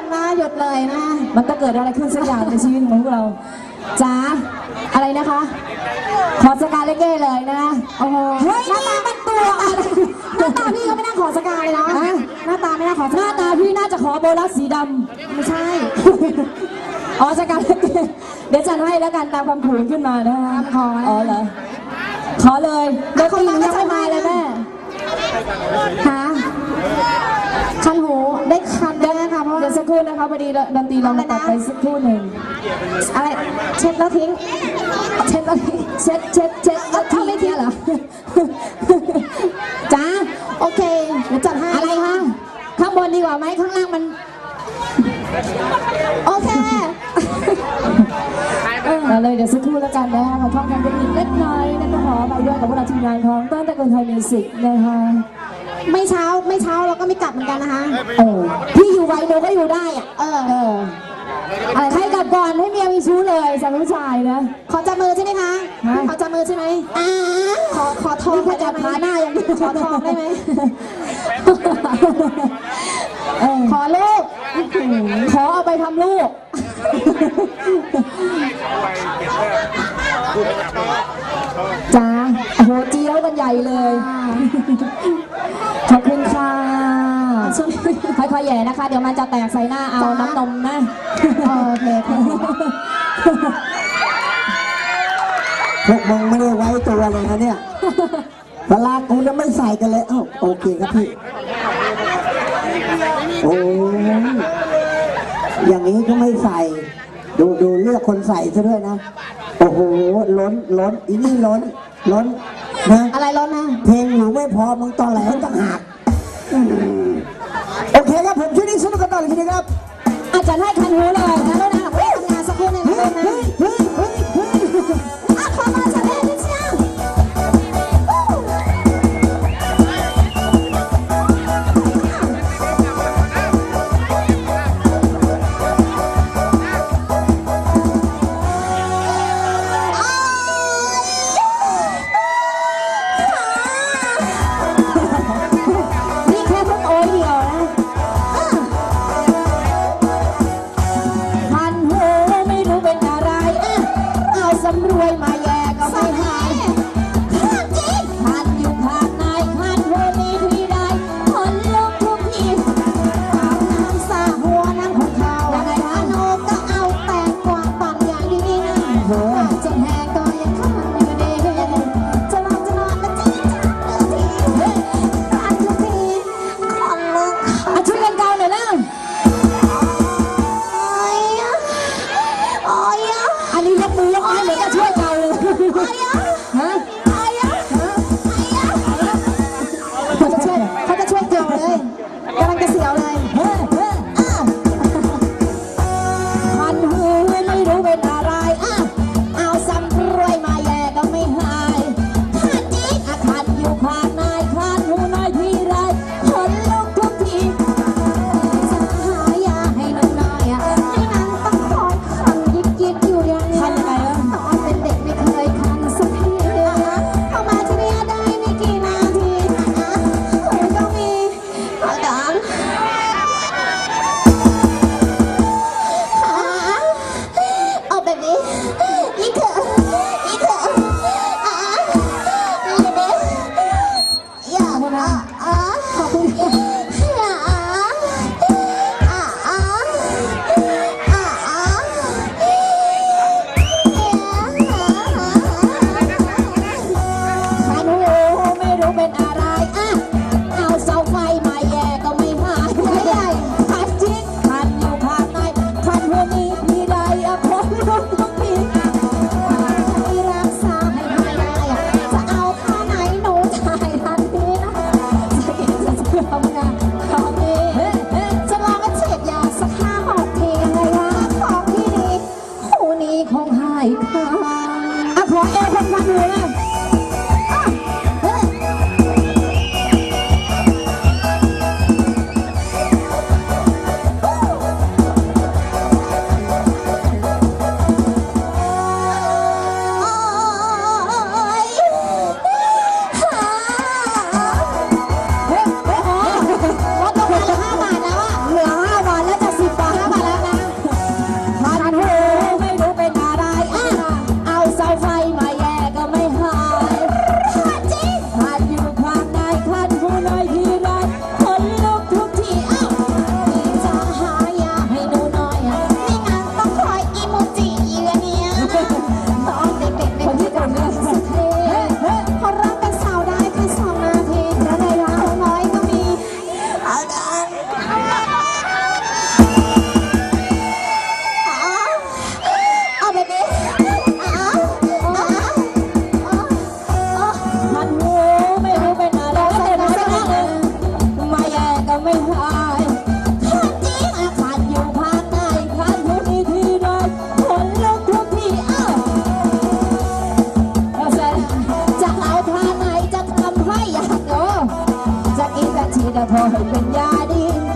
งนะหยุดเลยนะ มันก็เกิดอะไรขึ้นสักอย่างในชีวิตของพวกเราจ้าอะไรนะคะ ขอสกาเลเก้เลยนะโอ้โหเฮ้ยนี่มันตัวอะไรหน้าตาพี่ก็ไม่น่าขอสกายเลยนะฮะหน้าตาไม่น่าขอสหกาน้ายตาพี่น่าจะขอโบลัสสีดำไม่ใช่อ๋อสกาเลเก้เดี๋ยวจัดให้แล้วกันตามความผูนขึ้นมานะคะขออ๋อเหรอขอเลยเดี๋ยวคนยังไม่มาเลยแม่ฮะคันหูได้คัน สักครู่นะคะพอดีดนตรีเรามาตัดไปสักครู่หนึ่งอะไรเช็ดแล้วทิ้ง เช็ดแล้วทิ้งเช็ดเช็ดเช็ดแล้วทีไม่ทิ้งเหรอจ้าโอเคเดี๋ยวจัดให้อะไรคะข้างบนดีกว่าไหมข้างล่างมัน โอเคเอาเลยเดี๋ยวสักครู่แล้วกันนะคะขอท่องกันเป็นนิดเล็กน้อยนั่นก็ขอไปด้วยกับพวกเราทีมงานของต้นตะกนไทยมิวสิกนะคะไม่เช้าไม่เช้าเราก็ไม่กลับเหมือนกันนะคะ เออพี่อยู่ ไวหนูก็อยู่ได้อะเออ เอออะไรใครกลับก่อนให้เมียมีชู้เลยสำหรับผู้ชายนะ ขอจับมือใช่ไหมคะ ฮะ ขอจับมือใช่ไหมอ่าขอขอทองนี่แค่จับขาหน้าอย่างเดียวขอทองได้ไหม เออขอลูก ขอเอาไปทำลูก จ้าโอ้โหเจียวกันใหญ่เลยขอบคุณค่ะ ช่วย ค่อยๆแหย่นะคะ เดี๋ยวมันจะแตกใส่หน้าเอาจ้าน้ำนมนะโอเคค่ะพวกมึงไม่ได้ไว้ตัวเลยนะเนี่ยเวลากูจะไม่ใส่กันเลยเอ้าโอเคครับพี่โอ้ยอย่างนี้ก็ไม่ใส่ ดูดูเลือกคนใส่ซะด้วยนะ โอ้โห ล้นล้นอีนี่ล้น ล้นนะอะไรร้อนนะ เพลงอยู่ไม่พอมึงตอแหลต่างหากอืมโอ เคครับผมช่วยนี้สนุกกันต่อเลยทีเดียวครับอาจจะให้คันหูเลยนะลูกนะทำงานสักครู่หนึงเฮ้นะ ก็พอให้เป็นยาดี